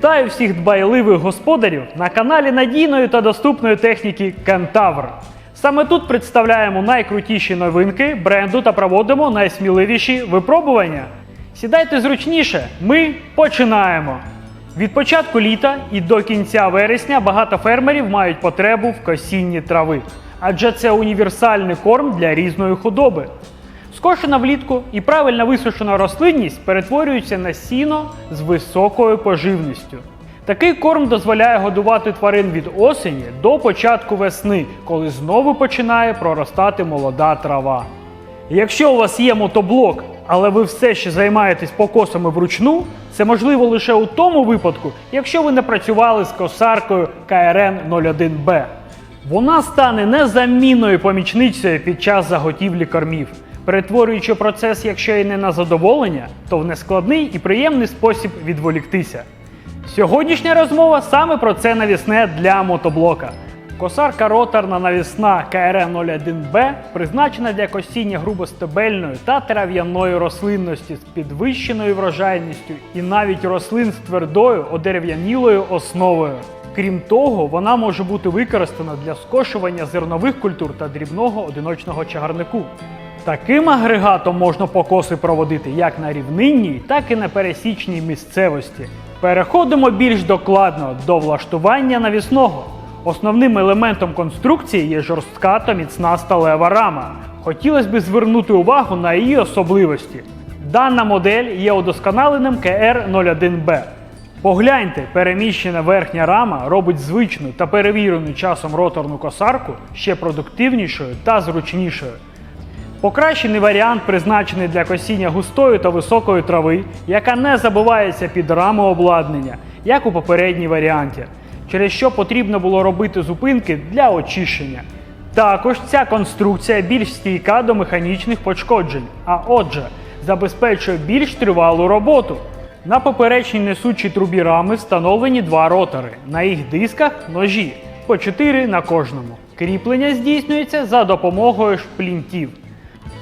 Вітаю всіх дбайливих господарів на каналі надійної та доступної техніки Кентавр. Саме тут представляємо найкрутіші новинки бренду та проводимо найсміливіші випробування. Сідайте зручніше, ми починаємо. Від початку літа і до кінця вересня багато фермерів мають потребу в косінні трави, адже це універсальний корм для різної худоби. Скошена влітку і правильно висушена рослинність перетворюється на сіно з високою поживністю. Такий корм дозволяє годувати тварин від осені до початку весни, коли знову починає проростати молода трава. Якщо у вас є мотоблок, але ви все ще займаєтесь покосами вручну, це можливо лише у тому випадку, якщо ви не працювали з косаркою КРН 01Б. Вона стане незамінною помічницею під час заготівлі кормів, перетворюючи процес, якщо і не на задоволення, то в нескладний і приємний спосіб відволіктися. Сьогоднішня розмова саме про це навісне для мотоблока. Косарка роторна навісна КРН-01Б призначена для косіння грубостебельної та трав'яної рослинності з підвищеною врожайністю і навіть рослин з твердою одерев'янілою основою. Крім того, вона може бути використана для скошування зернових культур та дрібного одиночного чагарнику. Таким агрегатом можна покоси проводити як на рівнинній, так і на пересічній місцевості. Переходимо більш докладно до влаштування навісного. Основним елементом конструкції є жорстка та міцна сталева рама. Хотілося б звернути увагу на її особливості. Дана модель є удосконаленим КР-01Б. Погляньте, переміщена верхня рама робить звичну та перевірену часом роторну косарку ще продуктивнішою та зручнішою. Покращений варіант призначений для косіння густої та високої трави, яка не забувається під раму обладнання, як у попередній варіанті, через що потрібно було робити зупинки для очищення. Також ця конструкція більш стійка до механічних пошкоджень, а отже, забезпечує більш тривалу роботу. На поперечній несучій трубі рами встановлені два ротори. На їх дисках ножі по 4 на кожному. Кріплення здійснюється за допомогою шплінтів.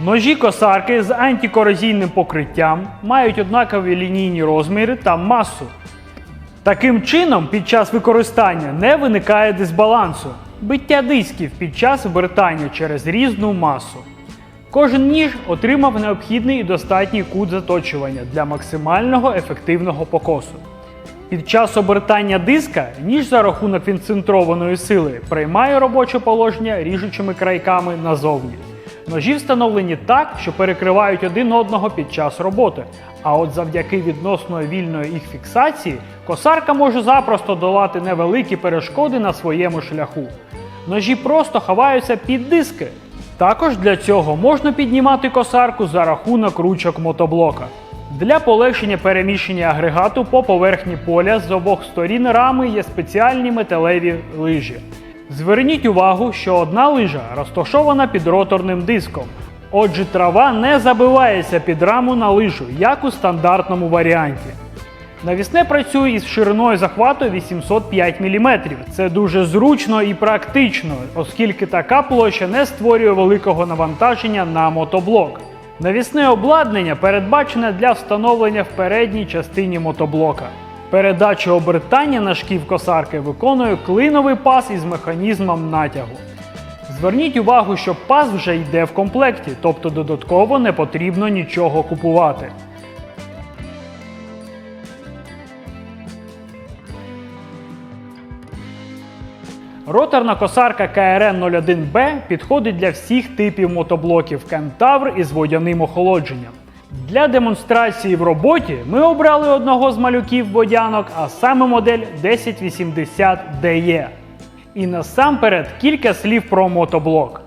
Ножі косарки з антикорозійним покриттям мають однакові лінійні розміри та масу. Таким чином, під час використання не виникає дисбалансу, биття дисків під час обертання через різну масу. Кожен ніж отримав необхідний і достатній кут заточування для максимального ефективного покосу. Під час обертання диска ніж за рахунок відцентрованої сили приймає робоче положення ріжучими крайками назовні. Ножі встановлені так, що перекривають один одного під час роботи. А от завдяки відносно вільної їх фіксації косарка може запросто долати невеликі перешкоди на своєму шляху. Ножі просто ховаються під диски. Також для цього можна піднімати косарку за рахунок ручок мотоблока. Для полегшення переміщення агрегату по поверхні поля з обох сторін рами є спеціальні металеві лижі. Зверніть увагу, що одна лижа розташована під роторним диском. Отже, трава не забивається під раму на лижу, як у стандартному варіанті. Навісне працює із шириною захвату 805 мм. Це дуже зручно і практично, оскільки така площа не створює великого навантаження на мотоблок. Навісне обладнання передбачене для встановлення в передній частині мотоблока. Передачу обертання на шків косарки виконує клиновий пас із механізмом натягу. Зверніть увагу, що пас вже йде в комплекті, тобто додатково не потрібно нічого купувати. Роторна косарка КРН-01Б підходить для всіх типів мотоблоків Кентавр із водяним охолодженням. Для демонстрації в роботі ми обрали одного з малюків водянок, а саме модель 1080DE. І насамперед кілька слів про мотоблок.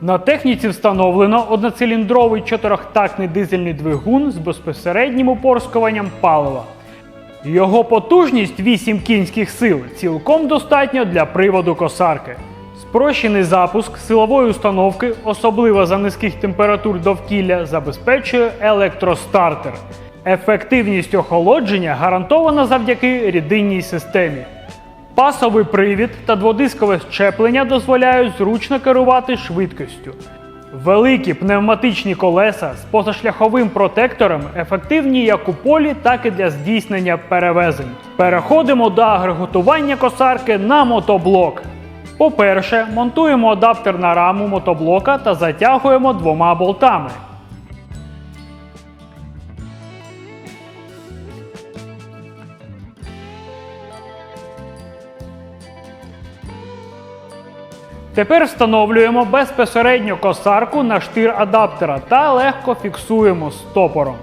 На техніці встановлено одноциліндровий чотирьохтактний дизельний двигун з безпосереднім упорскуванням палива. Його потужність 8 кінських сил цілком достатньо для приводу косарки. Спрощений запуск силової установки, особливо за низьких температур довкілля, забезпечує електростартер. Ефективність охолодження гарантована завдяки рідинній системі. Пасовий привід та дводискове щеплення дозволяють зручно керувати швидкістю. Великі пневматичні колеса з позашляховим протектором ефективні як у полі, так і для здійснення перевезень. Переходимо до агреготування косарки на мотоблок. По-перше, монтуємо адаптер на раму мотоблока та затягуємо двома болтами. Тепер встановлюємо безпосередньо косарку на штир адаптера та легко фіксуємо стопором.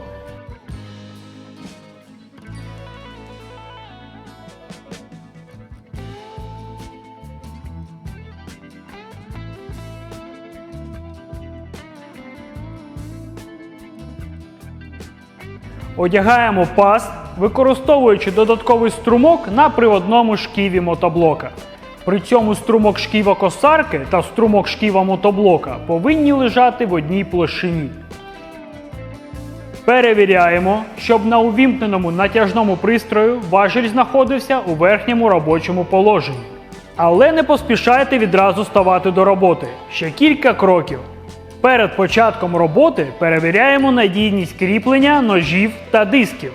Одягаємо паз, використовуючи додатковий струмок на приводному шківі мотоблока. При цьому струмок шківа косарки та струмок шківа мотоблока повинні лежати в одній площині. Перевіряємо, щоб на увімкненому натяжному пристрою важіль знаходився у верхньому робочому положенні. Але не поспішайте відразу ставати до роботи. Ще кілька кроків. Перед початком роботи перевіряємо надійність кріплення ножів та дисків,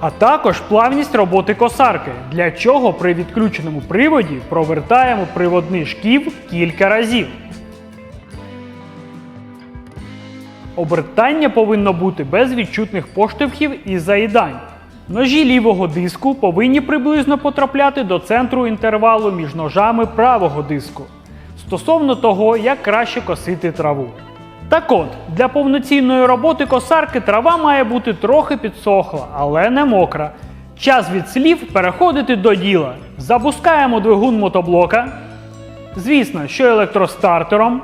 а також плавність роботи косарки, для чого при відключеному приводі провертаємо приводний шків кілька разів. Обертання повинно бути без відчутних поштовхів і заїдань. Ножі лівого диску повинні приблизно потрапляти до центру інтервалу між ножами правого диску стосовно того, як краще косити траву. Так от, для повноцінної роботи косарки трава має бути трохи підсохла, але не мокра. Час від слів переходити до діла. Запускаємо двигун мотоблока. Звісно, що електростартером.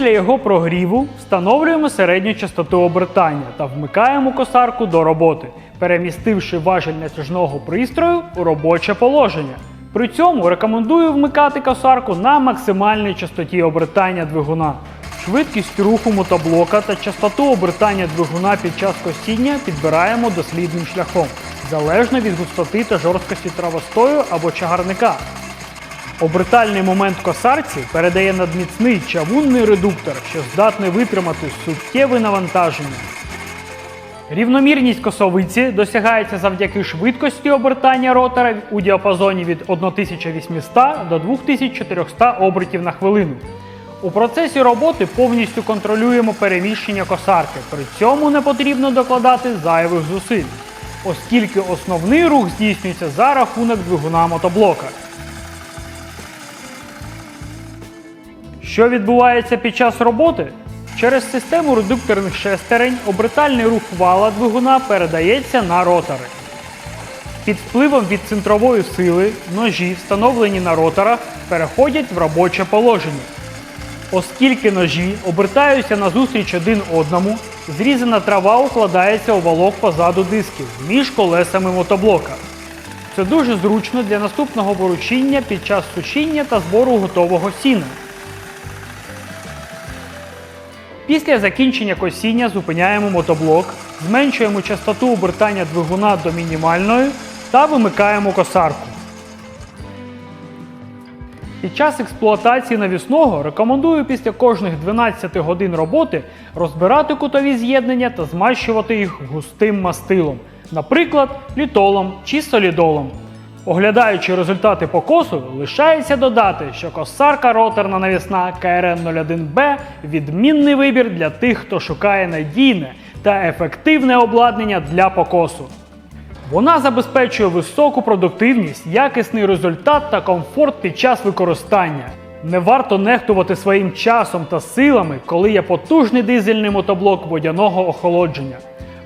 Після його прогріву встановлюємо середню частоту обертання та вмикаємо косарку до роботи, перемістивши важіль натяжного пристрою у робоче положення. При цьому рекомендую вмикати косарку на максимальній частоті обертання двигуна. Швидкість руху мотоблока та частоту обертання двигуна під час косіння підбираємо дослідним шляхом, залежно від густоти та жорсткості травостою або чагарника. Обертальний момент косарці передає надміцний чавунний редуктор, що здатний витримати суттєве навантаження. Рівномірність косовиці досягається завдяки швидкості обертання ротора у діапазоні від 1800 до 2400 обертів на хвилину. У процесі роботи повністю контролюємо переміщення косарки, при цьому не потрібно докладати зайвих зусиль, оскільки основний рух здійснюється за рахунок двигуна мотоблока. Що відбувається під час роботи? Через систему редукторних шестерень обертальний рух вала двигуна передається на ротори. Під впливом від центрової сили ножі, встановлені на роторах, переходять в робоче положення. Оскільки ножі обертаються назустріч один одному, зрізана трава укладається у валок позаду дисків між колесами мотоблока. Це дуже зручно для наступного виручіння під час сушіння та збору готового сіна. Після закінчення косіння зупиняємо мотоблок, зменшуємо частоту обертання двигуна до мінімальної та вимикаємо косарку. Під час експлуатації навісного рекомендую після кожних 12 годин роботи розбирати кутові з'єднання та змащувати їх густим мастилом, наприклад, літолом чи солідолом. Оглядаючи результати покосу, лишається додати, що косарка роторна навісна КРН-01Б відмінний вибір для тих, хто шукає надійне та ефективне обладнання для покосу. Вона забезпечує високу продуктивність, якісний результат та комфорт під час використання. Не варто нехтувати своїм часом та силами, коли є потужний дизельний мотоблок водяного охолодження.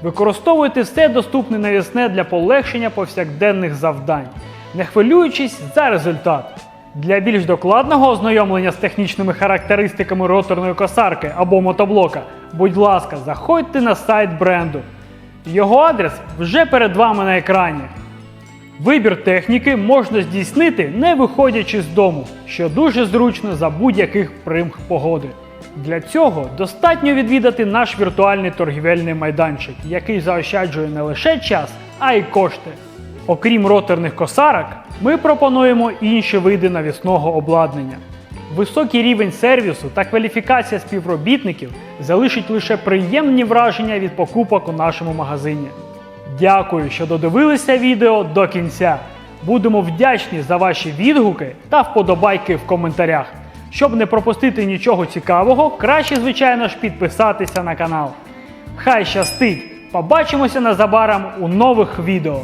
Використовуйте все доступне навісне для полегшення повсякденних завдань, не хвилюючись за результат. Для більш докладного ознайомлення з технічними характеристиками роторної косарки або мотоблока, будь ласка, заходьте на сайт бренду. Його адрес вже перед вами на екрані. Вибір техніки можна здійснити не виходячи з дому, що дуже зручно за будь-яких примх погоди. Для цього достатньо відвідати наш віртуальний торгівельний майданчик, який заощаджує не лише час, а й кошти. Окрім роторних косарок, ми пропонуємо інші види навісного обладнання. Високий рівень сервісу та кваліфікація співробітників залишить лише приємні враження від покупок у нашому магазині. Дякую, що додивилися відео до кінця. Будемо вдячні за ваші відгуки та вподобайки в коментарях. Щоб не пропустити нічого цікавого, краще, звичайно ж, підписатися на канал. Хай щастить! Побачимося незабаром у нових відео.